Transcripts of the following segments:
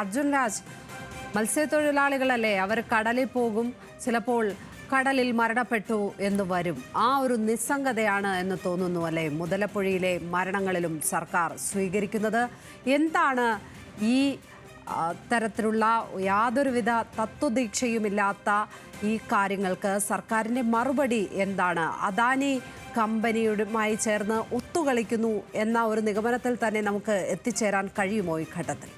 അർജുൻ രാജ് മത്സ്യത്തൊഴിലാളികളല്ലേ? അവർ കടലിൽ പോകും. ചിലപ്പോൾ കടലിൽ മരണപ്പെട്ടു എന്ന് വരും. ആ ഒരു നിസ്സംഗതയാണ് എന്ന് തോന്നുന്നു അല്ലേ? മുതലപ്പുഴയിലെ മരണങ്ങളിലും സർക്കാർ സ്വീകരിക്കുന്നത്. എന്താണ് ഈ തരത്തിലുള്ള യാതൊരുവിധ തത്വദീക്ഷയുമില്ലാത്ത ഈ കാര്യങ്ങൾക്ക് സർക്കാരിന്റെ മറുപടി എന്താണ്? അദാനി കമ്പനിയുമായി ചേർന്ന് ഒത്തുകളിക്കുന്നു എന്ന ഒരു നിഗമനത്തിൽ തന്നെ നമുക്ക് എത്തിച്ചേരാൻ കഴിയുമോ ഈ ഘട്ടത്തിൽ?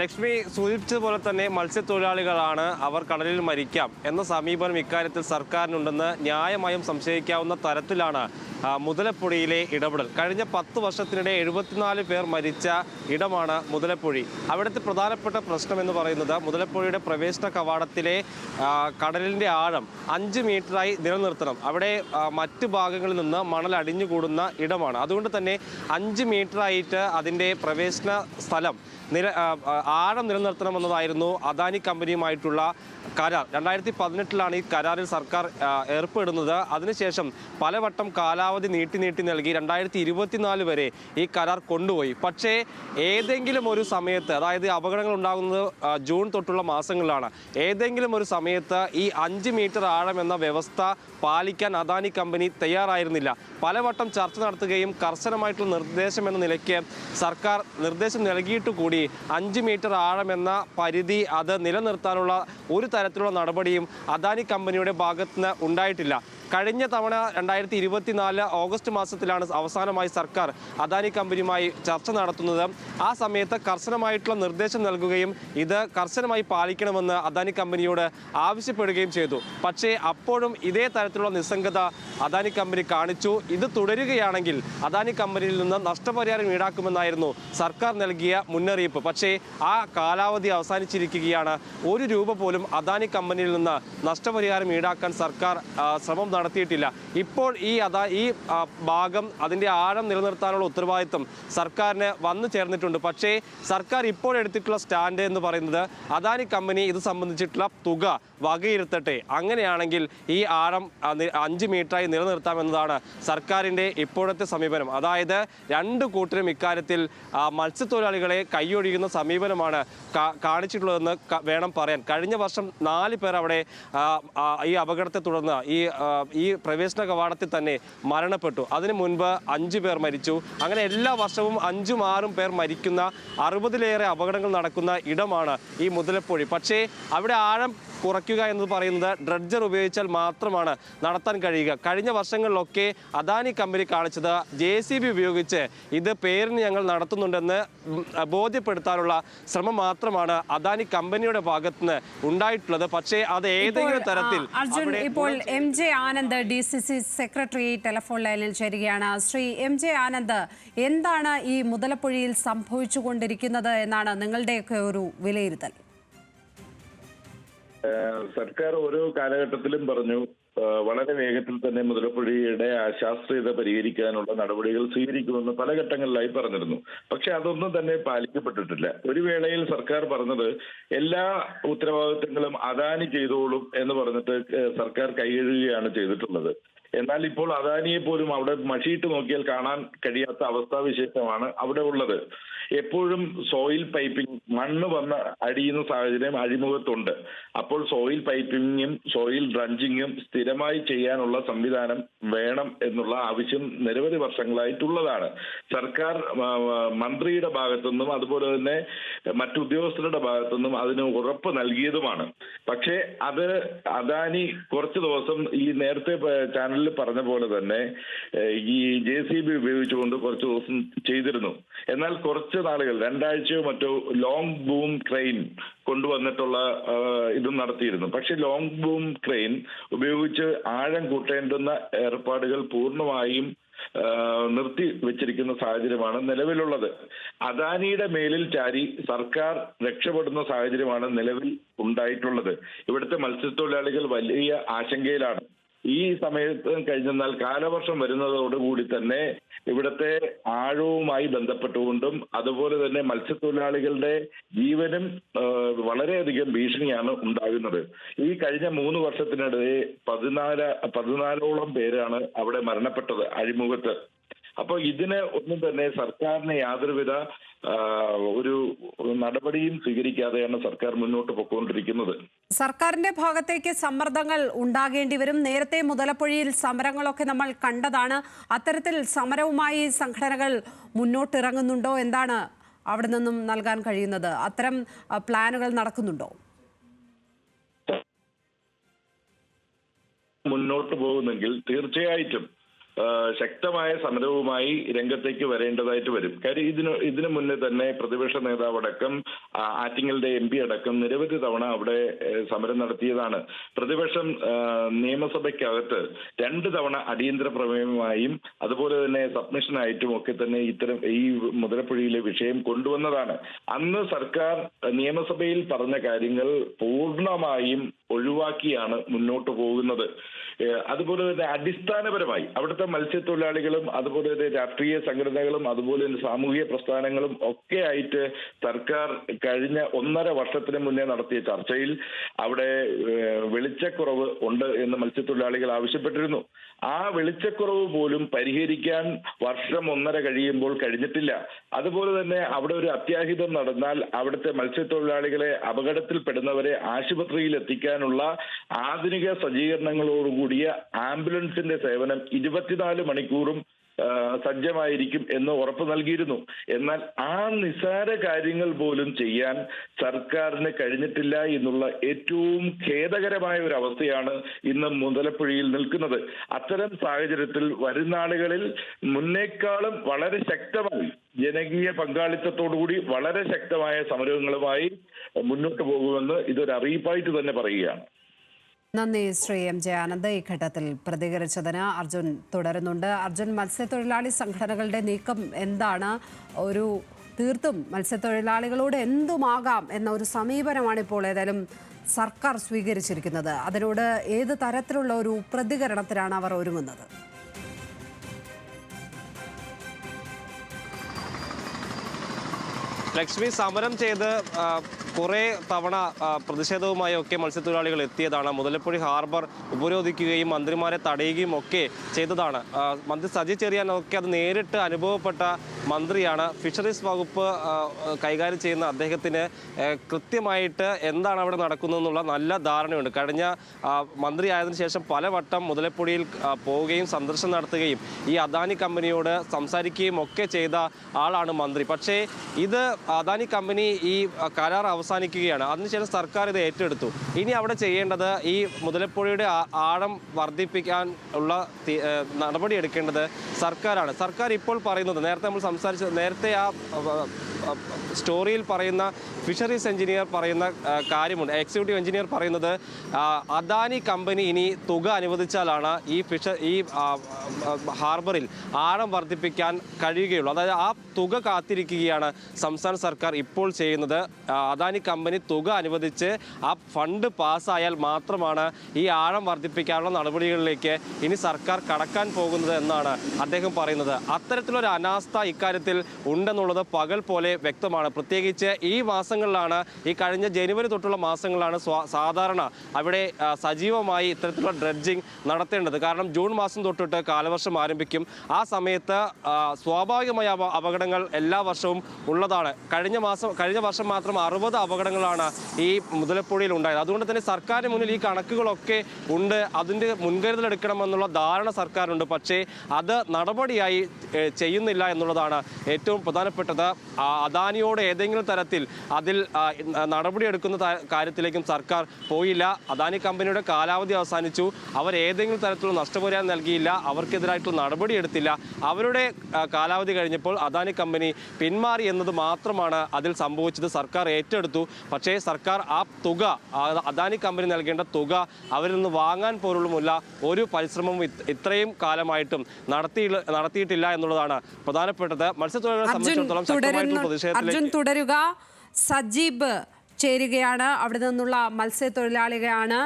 ലക്ഷ്മി സൂചിപ്പിച്ചതുപോലെ തന്നെ മത്സ്യത്തൊഴിലാളികളാണ് അവർ കടലിൽ മരിക്കാം എന്ന സമീപനം ഇക്കാര്യത്തിൽ സർക്കാരിനുണ്ടെന്ന് ന്യായമായും സംശയിക്കാവുന്ന തരത്തിലാണ് മുതലപ്പുഴയിലെ ഇടപെടൽ. കഴിഞ്ഞ പത്ത് വർഷത്തിനിടെ എഴുപത്തിനാല് പേർ മരിച്ച ഇടമാണ് മുതലപ്പുഴി. അവിടുത്തെ പ്രധാനപ്പെട്ട പ്രശ്നം എന്ന് പറയുന്നത് മുതലപ്പുഴയുടെ പ്രവേശന കവാടത്തിലെ കടലിന്റെ ആഴം അഞ്ച് മീറ്ററായി നിലനിർത്തണം. അവിടെ മറ്റ് ഭാഗങ്ങളിൽ നിന്ന് മണൽ അടിഞ്ഞുകൂടുന്ന ഇടമാണ്. അതുകൊണ്ട് തന്നെ അഞ്ച് മീറ്ററായിട്ട് അതിന്റെ പ്രവേശന സ്ഥലം നില ആഴം നിലനിർത്തണമെന്നതായിരുന്നു അദാനി കമ്പനിയുമായിട്ടുള്ള കരാർ. രണ്ടായിരത്തി പതിനെട്ടിലാണ് ഈ കരാറിൽ സർക്കാർ ഏർപ്പെടുന്നത്. അതിനുശേഷം പലവട്ടം കാലാവധി നീട്ടി നീട്ടി നൽകി രണ്ടായിരത്തി ഇരുപത്തിനാല് വരെ ഈ കരാർ കൊണ്ടുപോയി. പക്ഷേ ഏതെങ്കിലും ഒരു സമയത്ത് അതായത് അപകടങ്ങൾ ഉണ്ടാകുന്നത് ജൂൺ തൊട്ടുള്ള മാസങ്ങളിലാണ്. ഏതെങ്കിലും ഒരു സമയത്ത് ഈ അഞ്ച് മീറ്റർ ആഴം എന്ന വ്യവസ്ഥ പാലിക്കാൻ അദാനി കമ്പനി തയ്യാറായിരുന്നില്ല. പലവട്ടം ചർച്ച നടത്തുകയും കർശനമായിട്ടുള്ള നിർദ്ദേശം എന്ന നിലയ്ക്ക് സർക്കാർ നിർദ്ദേശം നൽകിയിട്ട് കൂടി അഞ്ച് മീറ്റർ ആഴം എന്ന പരിധി അത് നിലനിർത്താനുള്ള ഒരു തരത്തിലുള്ള നടപടിയും അദാനി കമ്പനിയുടെ ഭാഗത്തുനിന്ന് ഉണ്ടായിട്ടില്ല. കഴിഞ്ഞ തവണ രണ്ടായിരത്തി ഇരുപത്തിനാല് ഓഗസ്റ്റ് മാസത്തിലാണ് അവസാനമായി സർക്കാർ അദാനി കമ്പനിയുമായി ചർച്ച നടത്തുന്നത്. ആ സമയത്ത് കർശനമായിട്ടുള്ള നിർദ്ദേശം നൽകുകയും ഇത് കർശനമായി പാലിക്കണമെന്ന് അദാനി കമ്പനിയോട് ആവശ്യപ്പെടുകയും ചെയ്തു. പക്ഷേ അപ്പോഴും ഇതേ തരത്തിലുള്ള നിസ്സംഗത അദാനി കമ്പനി കാണിച്ചു. ഇത് തുടരുകയാണെങ്കിൽ അദാനി കമ്പനിയിൽ നിന്ന് നഷ്ടപരിഹാരം ഈടാക്കുമെന്നായിരുന്നു സർക്കാർ നൽകിയ മുന്നറിയിപ്പ്. പക്ഷേ ആ കാലാവധി അവസാനിച്ചിരിക്കുകയാണ്. ഒരു രൂപ പോലും അദാനി കമ്പനിയിൽ നിന്ന് നഷ്ടപരിഹാരം ഈടാക്കാൻ സർക്കാർ ശ്രമം നടത്തിയിട്ടില്ല. ഇപ്പോൾ ഈ അതാ ഈ ഭാഗം അതിന്റെ ആഴം നിലനിർത്താനുള്ള ഉത്തരവാദിത്വം സർക്കാരിന് വന്നു ചേർന്നിട്ടുണ്ട്. പക്ഷേ സർക്കാർ ഇപ്പോൾ എടുത്തിട്ടുള്ള സ്റ്റാൻഡ് എന്ന് പറയുന്നത് അദാനി കമ്പനി ഇത് സംബന്ധിച്ചിട്ടുള്ള തുക വകയിരുത്തട്ടെ. അങ്ങനെയാണെങ്കിൽ ഈ ആഴം അഞ്ച് മീറ്ററായി നിലനിർത്താമെന്നതാണ് സർക്കാരിന്റെ ഇപ്പോഴത്തെ സമീപനം. അതായത് രണ്ട് കൂട്ടരും ഇക്കാര്യത്തിൽ മത്സ്യത്തൊഴിലാളികളെ കൈയൊഴിയുന്ന സമീപനമാണ് കാണിച്ചിട്ടുള്ളതെന്ന് വേണം പറയാൻ. കഴിഞ്ഞ വർഷം നാല് പേർ അവിടെ ഈ അപകടത്തെ തുടർന്ന് ഈ ഈ പ്രവേശന കവാടത്തിൽ തന്നെ മരണപ്പെട്ടു. അതിനു മുൻപ് അഞ്ചു പേർ മരിച്ചു. അങ്ങനെ എല്ലാ വർഷവും അഞ്ചും ആറും പേർ മരിക്കുന്ന അറുപതിലേറെ അപകടങ്ങൾ നടക്കുന്ന ഇടമാണ് ഈ മുതലപ്പൊഴി. പക്ഷേ അവിടെ ആഴം കുറയ്ക്കുക എന്ന് പറയുന്നത് ഡ്രഡ്ജർ ഉപയോഗിച്ചാൽ മാത്രമാണ് നടത്താൻ കഴിയുക. കഴിഞ്ഞ വർഷങ്ങളിലൊക്കെ അദാനി കമ്പനി കാണിച്ചത് ജെ സി ബി ഉപയോഗിച്ച് ഇത് പേരിന് ഞങ്ങൾ നടത്തുന്നുണ്ടെന്ന് ബോധ്യപ്പെടുത്താനുള്ള ശ്രമം മാത്രമാണ് അദാനി കമ്പനിയുടെ ഭാഗത്തുനിന്ന് ഉണ്ടായിട്ടുള്ളത്. പക്ഷേ അത് ഏതെങ്കിലും തരത്തിൽ ഇപ്പോൾ M J Anand D C C secretary telephone ലൈനിൽ ചേരുകയാണ്. ശ്രീ എം ജെ ആനന്ദ് എന്താണ് ഈ മുതലപ്പുഴയിൽ സംഭവിച്ചുകൊണ്ടിരിക്കുന്നത് എന്നാണ് നിങ്ങളുടെയൊക്കെ ഒരു വിലയിരുത്തൽ? സർക്കാർ ഓരോ കാലഘട്ടത്തിലും പറഞ്ഞു വളരെ വേഗത്തിൽ തന്നെ മുതലപ്പുഴയുടെ അശാസ്ത്രീയത പരിഹരിക്കാനുള്ള നടപടികൾ സ്വീകരിക്കുമെന്ന് പല ഘട്ടങ്ങളിലായി പറഞ്ഞിരുന്നു. പക്ഷെ അതൊന്നും തന്നെ പാലിക്കപ്പെട്ടിട്ടില്ല. ഒരു വേളയിൽ സർക്കാർ പറഞ്ഞത് എല്ലാ ഉത്തരവാദിത്തങ്ങളും അദാനി ചെയ്തോളും എന്ന് പറഞ്ഞിട്ട് സർക്കാർ കൈകഴുകുകയാണ് ചെയ്തിട്ടുള്ളത്. എന്നാൽ ഇപ്പോൾ അദാനിയെ പോലും അവിടെ മഷിയിട്ട് നോക്കിയാൽ കാണാൻ കഴിയാത്ത അവസ്ഥാവിശേഷമാണ് അവിടെ ഉള്ളത്. എപ്പോഴും സോയിൽ പൈപ്പിംഗ് മണ്ണ് വന്ന് അടിയുന്ന സാഹചര്യം അഴിമുഖത്തുണ്ട്. അപ്പോൾ സോയിൽ പൈപ്പിങ്ങും സോയിൽ ഡ്രഞ്ചിങ്ങും സ്ഥിരമായി ചെയ്യാനുള്ള സംവിധാനം വേണം എന്നുള്ള ആവശ്യം നിരവധി വർഷങ്ങളായിട്ടുള്ളതാണ്. സർക്കാർ മന്ത്രിയുടെ ഭാഗത്തു മന്ത്രിയുടെ ഭാഗത്തുനിന്നും അതുപോലെ തന്നെ മറ്റുദ്യോഗസ്ഥരുടെ ഭാഗത്തു ഭാഗത്തുനിന്നും അതിന് ഉറപ്പ് നൽകിയതുമാണ്. പക്ഷേ അത് അദാനി കുറച്ച് ദിവസം ഈ നേരത്തെ പ- ചാനലിൽ പറഞ്ഞ പോലെ തന്നെ ഈ ജെ സി ബി ഉപയോഗിച്ചുകൊണ്ട് കുറച്ച് ദിവസം ചെയ്തിരുന്നു. എന്നാൽ കുറച്ച് നാളുകൾ രണ്ടാഴ്ചയോ മറ്റോ ലോങ് ബൂം ക്രെയിൻ കൊണ്ടുവന്നിട്ടുള്ള ഇതും നടത്തിയിരുന്നു. പക്ഷെ ലോങ് ബൂം ക്രെയിൻ ഉപയോഗിച്ച് ആഴം കൂട്ടേണ്ടുന്ന ഏർപ്പാടുകൾ പൂർണമായും നിർത്തി വെച്ചിരിക്കുന്ന സാഹചര്യമാണ് നിലവിലുള്ളത്. അദാനിയുടെ മേലിൽ ചാരി സർക്കാർ രക്ഷപ്പെടുന്ന സാഹചര്യമാണ് നിലവിൽ ഉണ്ടായിട്ടുള്ളത്. ഇവിടുത്തെ മത്സ്യത്തൊഴിലാളികൾ വലിയ ആശങ്കയിലാണ്. ഈ സമയത്ത് കഴിഞ്ഞെന്നാൽ കാലവർഷം വരുന്നതോടുകൂടി തന്നെ ഇവിടുത്തെ ആഴവുമായി ബന്ധപ്പെട്ടുകൊണ്ടും അതുപോലെ തന്നെ മത്സ്യത്തൊഴിലാളികളുടെ ജീവനും വളരെയധികം ഭീഷണിയാണ് ഉണ്ടാകുന്നത്. ഈ കഴിഞ്ഞ മൂന്ന് വർഷത്തിനിടെ പതിനാല് പതിനാലോളം പേരാണ് അവിടെ മരണപ്പെട്ടത് അഴിമുഖത്ത്. അപ്പോൾ ഇതിന് ഒന്നും തന്നെ സർക്കാരിന് യാതൊരുവിധ ഒരു നടപടിയും സ്വീകരിക്കാതെയാണ് സർക്കാർ മുന്നോട്ട് പോയിക്കൊണ്ടിരിക്കുന്നത് സർക്കാരിന്റെ ഭാഗത്തേക്ക് സമ്മർദ്ദങ്ങൾ ഉണ്ടാകേണ്ടി വരും. നേരത്തെ മുതലപ്പുഴയിൽ സമരങ്ങളൊക്കെ നമ്മൾ കണ്ടതാണ്. അത്തരത്തിൽ സമരവുമായി സംഘടനകൾ മുന്നോട്ടിറങ്ങുന്നുണ്ടോ? എന്താണ് അവിടെ നിന്നും നൽകാൻ കഴിയുന്നത്? അത്തരം പ്ലാനുകൾ നടക്കുന്നുണ്ടോ? മുന്നോട്ട് പോകുന്നെങ്കിൽ തീർച്ചയായിട്ടും ശക്തമായ സമരവുമായി രംഗത്തേക്ക് വരേണ്ടതായിട്ട് വരും. കാര്യം ഇതിന് ഇതിനു മുന്നേ തന്നെ പ്രതിപക്ഷ നേതാവ് അടക്കം ആറ്റിങ്ങലിന്റെ എം പി അടക്കം നിരവധി തവണ അവിടെ സമരം നടത്തിയതാണ്. പ്രതിപക്ഷം നിയമസഭയ്ക്കകത്ത് രണ്ട് തവണ അടിയന്തര പ്രമേയമായും അതുപോലെ തന്നെ സബ്മിഷനായിട്ടും ഒക്കെ തന്നെ ഇത്തരം ഈ മുതലപ്പുഴയിലെ വിഷയം കൊണ്ടുവന്നതാണ്. അന്ന് സർക്കാർ നിയമസഭയിൽ പറഞ്ഞ കാര്യങ്ങൾ പൂർണമായും ഒഴിവാക്കിയാണ് മുന്നോട്ട് പോകുന്നത്. അതുപോലെ തന്നെ അടിസ്ഥാനപരമായി അവിടുത്തെ മത്സ്യത്തൊഴിലാളികളും അതുപോലെ തന്നെ രാഷ്ട്രീയ സംഘടനകളും അതുപോലെ തന്നെ സാമൂഹിക പ്രസ്ഥാനങ്ങളും ഒക്കെ ആയിട്ട് സർക്കാർ കഴിഞ്ഞ ഒന്നര വർഷത്തിന് മുന്നേ നടത്തിയ ചർച്ചയിൽ അവിടെ വെളിച്ചക്കുറവ് ഉണ്ട് എന്ന് മത്സ്യത്തൊഴിലാളികൾ ആവശ്യപ്പെട്ടിരുന്നു. ആ വെളിച്ചക്കുറവ് പോലും പരിഹരിക്കാൻ വർഷം ഒന്നര കഴിയുമ്പോൾ കഴിഞ്ഞിട്ടില്ല. അതുപോലെ തന്നെ അവിടെ ഒരു അത്യാഹിതം നടന്നാൽ അവിടുത്തെ മത്സ്യത്തൊഴിലാളികളെ അപകടത്തിൽപ്പെടുന്നവരെ ആശുപത്രിയിൽ എത്തിക്കാനുള്ള ആധുനിക സജ്ജീകരണങ്ങളോടുകൂടിയ ആംബുലൻസിന്റെ സേവനം ഇരുപത്തിനാല് മണിക്കൂറും സജ്ജമായിരിക്കും എന്ന് ഉറപ്പ് നൽകിയിരുന്നു. എന്നാൽ ആ നിസാര കാര്യങ്ങൾ പോലും ചെയ്യാൻ സർക്കാരിന് കഴിഞ്ഞിട്ടില്ല എന്നുള്ള ഏറ്റവും ഖേദകരമായ ഒരു അവസ്ഥയാണ് ഇന്ന് മുതലപ്പുഴയിൽ നിൽക്കുന്നത്. അത്തരം സാഹചര്യത്തിൽ വരുന്നാളുകളിൽ മുന്നേക്കാളും വളരെ ശക്തമായി ജനകീയ പങ്കാളിത്തത്തോടുകൂടി വളരെ ശക്തമായ സമരങ്ങളുമായി മുന്നോട്ട് പോകുമെന്ന് ഇതൊരു അറിയിപ്പായിട്ട് തന്നെ പറയുകയാണ്. നന്ദി ശ്രീ എം ജെ ആനന്ദ്. ഈ ഘട്ടത്തിൽ പ്രതികരിച്ചതിന് അർജുൻ തുടരുന്നുണ്ട്. അർജുൻ മത്സ്യത്തൊഴിലാളി സംഘടനകളുടെ നീക്കം എന്താണ്? ഒരു തീർത്തും മത്സ്യത്തൊഴിലാളികളോട് എന്തുമാകാം എന്ന ഒരു സമീപനമാണ് ഇപ്പോൾ ഏതായാലും സർക്കാർ സ്വീകരിച്ചിരിക്കുന്നത്. അതിനോട് ഏത് തരത്തിലുള്ള ഒരു പ്രതികരണത്തിനാണ് അവർ ഒരുങ്ങുന്നത്? ലക്ഷ്മി സമരം ചെയ്ത് കുറേ തവണ പ്രതിഷേധവുമായി ഒക്കെ മത്സ്യത്തൊഴിലാളികൾ എത്തിയതാണ്. മുതലപ്പുഴി ഹാർബർ ഉപരോധിക്കുകയും മന്ത്രിമാരെ തടയുകയും ഒക്കെ ചെയ്തതാണ്. മന്ത്രി സജി ചെറിയാനൊക്കെ അത് നേരിട്ട് അനുഭവപ്പെട്ട മന്ത്രിയാണ്. ഫിഷറീസ് വകുപ്പ് കൈകാര്യം ചെയ്യുന്ന അദ്ദേഹത്തിന് കൃത്യമായിട്ട് എന്താണ് അവിടെ നടക്കുന്നതെന്നുള്ള നല്ല ധാരണയുണ്ട്. കഴിഞ്ഞ മന്ത്രി മന്ത്രിയായതിനു ശേഷം പലവട്ടം മുതലപ്പൊടിയിൽ പോവുകയും സന്ദർശനം നടത്തുകയും ഈ അദാനി കമ്പനിയോട് സംസാരിക്കുകയും ഒക്കെ ചെയ്ത ആളാണ് മന്ത്രി. പക്ഷേ ഇത് അദാനി കമ്പനി ഈ കരാർ അവസാനിക്കുകയാണ്. അതിനുശേഷം സർക്കാർ ഇത് ഏറ്റെടുത്തു. ഇനി അവിടെ ചെയ്യേണ്ടത് ഈ മുതലപ്പുഴയുടെ ആഴം വർദ്ധിപ്പിക്കാൻ ഉള്ള നടപടി എടുക്കേണ്ടത് സർക്കാരാണ്. സർക്കാർ ഇപ്പോൾ പറയുന്നത് നേരത്തെ നമ്മൾ സംസാരിച്ചത് നേരത്തെ ആ ആ, ആ, സ്റ്റോറിയിൽ പറയുന്ന ഫിഷറീസ് എഞ്ചിനീയർ പറയുന്ന കാര്യമുണ്ട്. എക്സിക്യൂട്ടീവ് എഞ്ചിനീയർ പറയുന്നത് അദാനി കമ്പനി ഇനി തുക അനുവദിച്ചാലാണ് ഈ ഫിഷ ഈ ഹാർബറിൽ ആഴം വർദ്ധിപ്പിക്കാൻ കഴിയുകയുള്ളൂ. അതായത് ആ തുക കാത്തിരിക്കുകയാണ് സംസ്ഥാന സർക്കാർ ഇപ്പോൾ ചെയ്യുന്നത്. അദാനി കമ്പനി തുക അനുവദിച്ച് ആ ഫണ്ട് പാസ്സായാൽ മാത്രമാണ് ഈ ആഴം വർദ്ധിപ്പിക്കാനുള്ള നടപടികളിലേക്ക് ഇനി സർക്കാർ കടക്കാൻ പോകുന്നത് എന്നാണ് അദ്ദേഹം പറയുന്നത്. അത്തരത്തിലൊരു അനാസ്ഥ ഇക്കാര്യത്തിൽ ഉണ്ടെന്നുള്ളത് പകൽ പോലെ വ്യക്തമാണ്. പ്രത്യേകിച്ച് ഈ മാസങ്ങളിലാണ് ഈ കഴിഞ്ഞ ജനുവരി തൊട്ടുള്ള മാസങ്ങളിലാണ് സാധാരണ അവിടെ സജീവമായി ഇത്തരത്തിലുള്ള ഡ്രഡ്ജിങ് നടത്തേണ്ടത്. കാരണം ജൂൺ മാസം തൊട്ടിട്ട് കാലവർഷം ആരംഭിക്കും. ആ സമയത്ത് സ്വാഭാവികമായ അപ- അപകടങ്ങൾ എല്ലാ വർഷവും ഉള്ളതാണ്. കഴിഞ്ഞ മാസം കഴിഞ്ഞ വർഷം മാത്രം അറുപത് അപകടങ്ങളാണ് ഈ മുതലപ്പുഴയിൽ ഉണ്ടായത്. അതുകൊണ്ട് തന്നെ സർക്കാരിന് മുന്നിൽ ഈ കണക്കുകളൊക്കെ ഉണ്ട്. അതിന്റെ മുൻകരുതൽ എടുക്കണമെന്നുള്ള ധാരണ സർക്കാരുണ്ട് പക്ഷേ അത് നടപടിയായി ചെയ്യുന്നില്ല എന്നുള്ളതാണ് ഏറ്റവും പ്രധാനപ്പെട്ടത്. അദാനിയോട് ഏതെങ്കിലും തരത്തിൽ അതിൽ നടപടിയെടുക്കുന്ന കാര്യത്തിലേക്കും സർക്കാർ പോയില്ല. അദാനി കമ്പനിയുടെ കാലാവധി അവസാനിച്ചു. അവർ ഏതെങ്കിലും തരത്തിലുള്ള നഷ്ടപരിഹാരം നൽകിയില്ല. അവർക്കെതിരായിട്ടുള്ള നടപടി എടുത്തില്ല. അവരുടെ കാലാവധി കഴിഞ്ഞപ്പോൾ അദാനി കമ്പനി പിന്മാറി എന്നത് മാത്രമാണ് അതിൽ സംഭവിച്ചത്. സർക്കാർ ഏറ്റെടുത്തു. പക്ഷേ സർക്കാർ ആ തുക അദാനി കമ്പനി നൽകേണ്ട തുക അവരിൽ നിന്ന് വാങ്ങാൻ പോലുമുള്ള ഒരു പരിശ്രമവും ഇത്രയും കാലമായിട്ടും നടത്തി നടത്തിയിട്ടില്ല എന്നുള്ളതാണ് പ്രധാനപ്പെട്ടത്. മത്സ്യത്തൊഴിലാളികളെ സംബന്ധിച്ചിടത്തോളം ശക്തമായിട്ടുള്ള അർജുൻ തുടരുക. സജീബ് ചേരുകയാണ്. അവിടെ നിന്നുള്ള മത്സ്യത്തൊഴിലാളികളാണ്.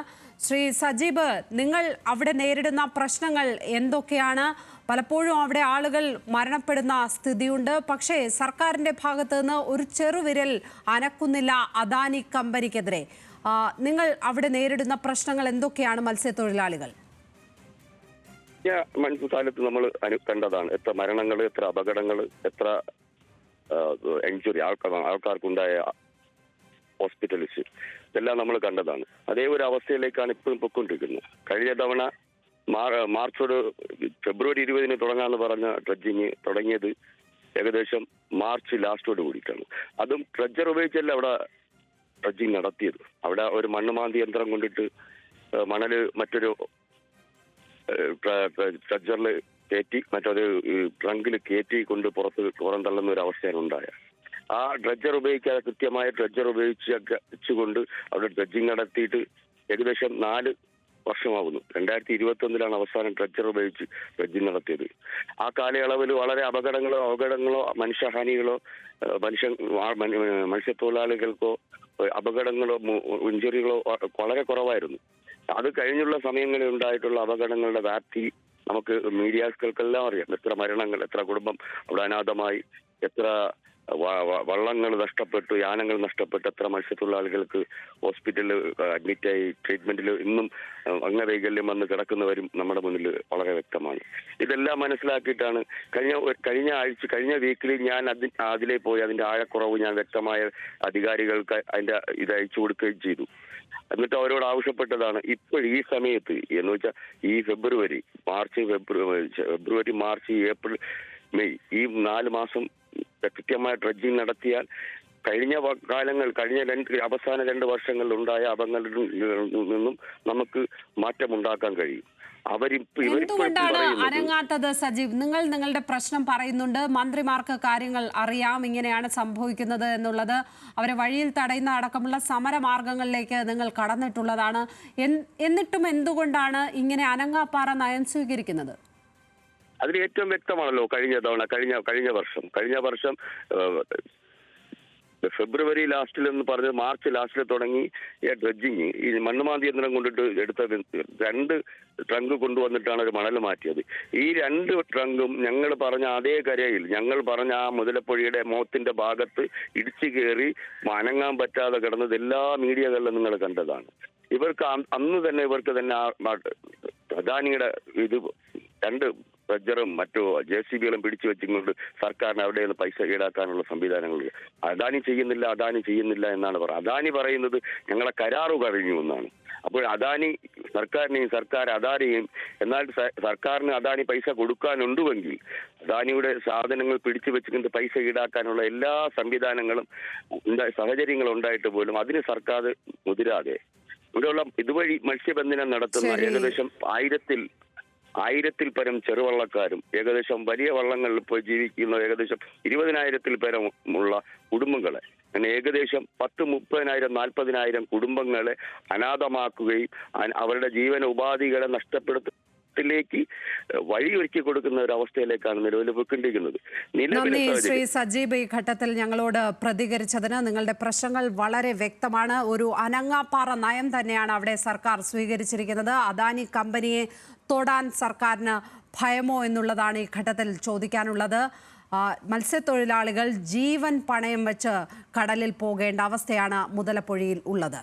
ശ്രീ സജീബ് നിങ്ങൾ അവിടെ നേരിടുന്ന പ്രശ്നങ്ങൾ എന്തൊക്കെയാണ്? പലപ്പോഴും അവിടെ ആളുകൾ മരണപ്പെടുന്ന സ്ഥിതിയുണ്ട്. പക്ഷേ സർക്കാരിന്റെ ഭാഗത്ത് നിന്ന് ഒരു ചെറുവിരൽ അനക്കുന്നില്ല അദാനി കമ്പനിക്കെതിരെ. നിങ്ങൾ അവിടെ നേരിടുന്ന പ്രശ്നങ്ങൾ എന്തൊക്കെയാണ് മത്സ്യത്തൊഴിലാളികൾ? കഴിഞ്ഞ മൺസൂകാലത്ത് നമ്മൾ അനു കണ്ടതാണ്. എത്ര മരണങ്ങൾ എത്ര അപകടങ്ങൾ എത്ര എൻജുറി ആൾക്കാർ ആൾക്കാർക്കുണ്ടായ ഹോസ്പിറ്റലിസ്. ഇതെല്ലാം നമ്മൾ കണ്ടതാണ്. അതേ ഒരു അവസ്ഥയിലേക്കാണ് ഇപ്പോഴും പൊയ്ക്കൊണ്ടിരിക്കുന്നത് കഴിഞ്ഞ തവണ മാർച്ച് ഒരു ഫെബ്രുവരി ഇരുപതിന് തുടങ്ങാന്ന് പറഞ്ഞ ഡ്രഡ്ജിങ് തുടങ്ങിയത് ഏകദേശം മാർച്ച് ലാസ്റ്റോട് കൂടിയിട്ടാണ്. അതും ഡ്രഡ്ജർ ഉപയോഗിച്ചല്ല അവിടെ ഡ്രഡ്ജിങ് നടത്തിയത്. അവിടെ ഒരു മണ്ണുമാന്തി യന്ത്രം കൊണ്ടിട്ട് മണൽ മറ്റൊരു ട്രഡ്ജറിൽ കയറ്റി മറ്റൊരു ട്രങ്കിൽ കയറ്റി കൊണ്ട് പുറത്ത് പുറം തള്ളുന്ന ഒരു അവസ്ഥയാണ് ഉണ്ടായത് ആ ഡ്രഡ്ജർ ഉപയോഗിക്കാതെ കൃത്യമായ ഡ്രഡ്ജർ ഉപയോഗിച്ചുകൊണ്ട് അവിടെ ഡ്രഡ്ജിങ് നടത്തിയിട്ട് ഏകദേശം നാല് വർഷമാകുന്നു രണ്ടായിരത്തി ഇരുപത്തി ഒന്നിലാണ് അവസാനം ഡ്രഡ്ജർ ഉപയോഗിച്ച് ഡ്രഡ്ജിങ് നടത്തിയത്. ആ കാലയളവിൽ വളരെ അപകടങ്ങളോ അപകടങ്ങളോ മനുഷ്യഹാനികളോ മനുഷ്യ മത്സ്യത്തൊഴിലാളികൾക്കോ അപകടങ്ങളോ ഇഞ്ചുറികളോ വളരെ കുറവായിരുന്നു. അത് കഴിഞ്ഞുള്ള സമയങ്ങളിൽ ഉണ്ടായിട്ടുള്ള അപകടങ്ങളുടെ വ്യാപ്തി നമുക്ക് മീഡിയാസ്കൾക്കെല്ലാം അറിയാം എത്ര മരണങ്ങൾ എത്ര കുടുംബം അവിടെ അനാഥമായി എത്ര വള്ളങ്ങൾ നഷ്ടപ്പെട്ടു യാനങ്ങൾ നഷ്ടപ്പെട്ടു എത്ര മത്സ്യത്തൊഴിലാളികൾക്ക് ഹോസ്പിറ്റലിൽ അഡ്മിറ്റായി ട്രീറ്റ്മെന്റിൽ ഇന്നും അംഗവൈകല്യം വന്ന് കിടക്കുന്നവരും നമ്മുടെ മുന്നിൽ വളരെ വ്യക്തമാണ് ഇതെല്ലാം മനസ്സിലാക്കിയിട്ടാണ് കഴിഞ്ഞ കഴിഞ്ഞ ആഴ്ച കഴിഞ്ഞ വീക്കിൽ ഞാൻ അതി അതിലേ പോയി അതിന്റെ ആഴക്കുറവ് ഞാൻ വ്യക്തമായ അധികാരികൾക്ക് അതിന്റെ ഇത് അയച്ചു കൊടുക്കുകയും ചെയ്തു. എന്നിട്ട് അവരോട് ആവശ്യപ്പെട്ടതാണ്. ഇപ്പോൾ ഈ സമയത്ത് എന്ന് വെച്ചാൽ ഈ ഫെബ്രുവരി മാർച്ച് ഫെബ്രുവരി ഫെബ്രുവരി മാർച്ച് ഏപ്രിൽ മെയ് ഈ നാല് മാസം കൃത്യമായ ഡ്രഡ്ജിങ് നടത്തിയാൽ കഴിഞ്ഞ കാലങ്ങൾ കഴിഞ്ഞ രണ്ട് അവസാന രണ്ട് വർഷങ്ങളിൽ ഉണ്ടായ അപകടങ്ങളിൽ നിന്നും നമുക്ക് മാറ്റമുണ്ടാക്കാൻ കഴിയും. എന്തുകൊണ്ടാണ് അനങ്ങാത്തത് സജീവ്? നിങ്ങൾ നിങ്ങളുടെ പ്രശ്നം പറയുന്നുണ്ട്. മന്ത്രിമാർക്ക് കാര്യങ്ങൾ അറിയാം. ഇങ്ങനെയാണ് സംഭവിക്കുന്നത് എന്നുള്ളത്. അവരെ വഴിയിൽ തടയുന്ന അടക്കമുള്ള സമരമാർഗങ്ങളിലേക്ക് നിങ്ങൾ കടന്നിട്ടുള്ളതാണ്. എന്നിട്ടും എന്തുകൊണ്ടാണ് ഇങ്ങനെ അനങ്ങാപ്പാറ നയം സ്വീകരിക്കുന്നത്? അതിൽ ഏറ്റവും വ്യക്തമാണല്ലോ കഴിഞ്ഞ തവണ കഴിഞ്ഞ കഴിഞ്ഞ വർഷം. കഴിഞ്ഞ വർഷം ഫെബ്രുവരി ലാസ്റ്റിൽ എന്ന് പറഞ്ഞ് മാർച്ച് ലാസ്റ്റിൽ തുടങ്ങി ഈ ഡ്രഡ്ജിങ്. ഈ മണ്ണുമാന്തി യന്ത്രം കൊണ്ടിട്ട് എടുത്ത രണ്ട് ട്രങ്ക് കൊണ്ടുവന്നിട്ടാണ് ഒരു മണൽ മാറ്റിയത്. ഈ രണ്ട് ട്രങ്കും ഞങ്ങൾ പറഞ്ഞ അതേ കരയിൽ ഞങ്ങൾ പറഞ്ഞ ആ മുതലപ്പുഴയുടെ മോത്തിന്റെ ഭാഗത്ത് ഇടിച്ചു കയറി അനങ്ങാൻ പറ്റാതെ കിടന്നത് എല്ലാ മീഡിയകളിലും നിങ്ങൾ കണ്ടതാണ്. ഇവർക്ക് അന്ന് തന്നെ ഇവർക്ക് തന്നെ അദാനിയുടെ ഇത് രണ്ട് പ്രജറും മറ്റു ജെ സി ബികളും പിടിച്ചു വെച്ചുകൊണ്ട് സർക്കാരിന് അവിടെ നിന്ന് പൈസ ഈടാക്കാനുള്ള സംവിധാനങ്ങൾ. അദാനി ചെയ്യുന്നില്ല അദാനി ചെയ്യുന്നില്ല എന്നാണ് പറയുന്നത്. അദാനി പറയുന്നത് ഞങ്ങളെ കരാറ് കഴിഞ്ഞു എന്നാണ്. അപ്പോൾ അദാനി സർക്കാരിനെയും സർക്കാർ അദാനിയും എന്നാൽ സർക്കാരിന് അദാനി പൈസ കൊടുക്കാനുണ്ടുവെങ്കിൽ അദാനിയുടെ സാധനങ്ങൾ പിടിച്ചു വെച്ചുകൊണ്ട് പൈസ ഈടാക്കാനുള്ള എല്ലാ സംവിധാനങ്ങളും സാഹചര്യങ്ങൾ ഉണ്ടായിട്ട് പോലും അതിന് സർക്കാർ മുതിരാതെ ഇവിടെയുള്ള ഇതുവഴി മത്സ്യബന്ധനം നടത്തുന്ന ഏകദേശം ആയിരത്തിൽ ആയിരത്തിൽ പരം ചെറുവള്ളക്കാരും ഏകദേശം വലിയ വള്ളങ്ങളിൽ പോയി ജീവിക്കുന്ന ഏകദേശം ഇരുപതിനായിരത്തിൽ പരം ഉള്ള കുടുംബങ്ങളെ അങ്ങനെ ഏകദേശം പത്ത് മുപ്പതിനായിരം നാൽപ്പതിനായിരം കുടുംബങ്ങളെ അനാഥമാക്കുകയും അവരുടെ ജീവന ഉപാധികളെ നഷ്ടപ്പെടുത്തത്തിലേക്ക് വഴിയൊരുക്കി കൊടുക്കുന്ന ഒരു അവസ്ഥയിലേക്കാണ് നിലവിൽ പോയിക്കൊണ്ടിരിക്കുന്നത്. നന്ദി ശ്രീ സജീബ് ഈ ഘട്ടത്തിൽ ഞങ്ങളോട് പ്രതികരിച്ചതിന് നിങ്ങളുടെ പ്രശ്നങ്ങൾ വളരെ വ്യക്തമാണ്. ഒരു അനങ്ങാപ്പാറ നയം തന്നെയാണ് അവിടെ സർക്കാർ സ്വീകരിച്ചിരിക്കുന്നത്. അദാനി കമ്പനിയെ തൊടാൻ സർക്കാരിന് ഭയമോ എന്നുള്ളതാണ് ഈ ഘട്ടത്തിൽ ചോദിക്കാനുള്ളത്. മത്സ്യത്തൊഴിലാളികൾ ജീവൻ പണയം വെച്ച് കടലിൽ പോകേണ്ട അവസ്ഥയാണ് മുതലപ്പുഴയിൽ ഉള്ളത്.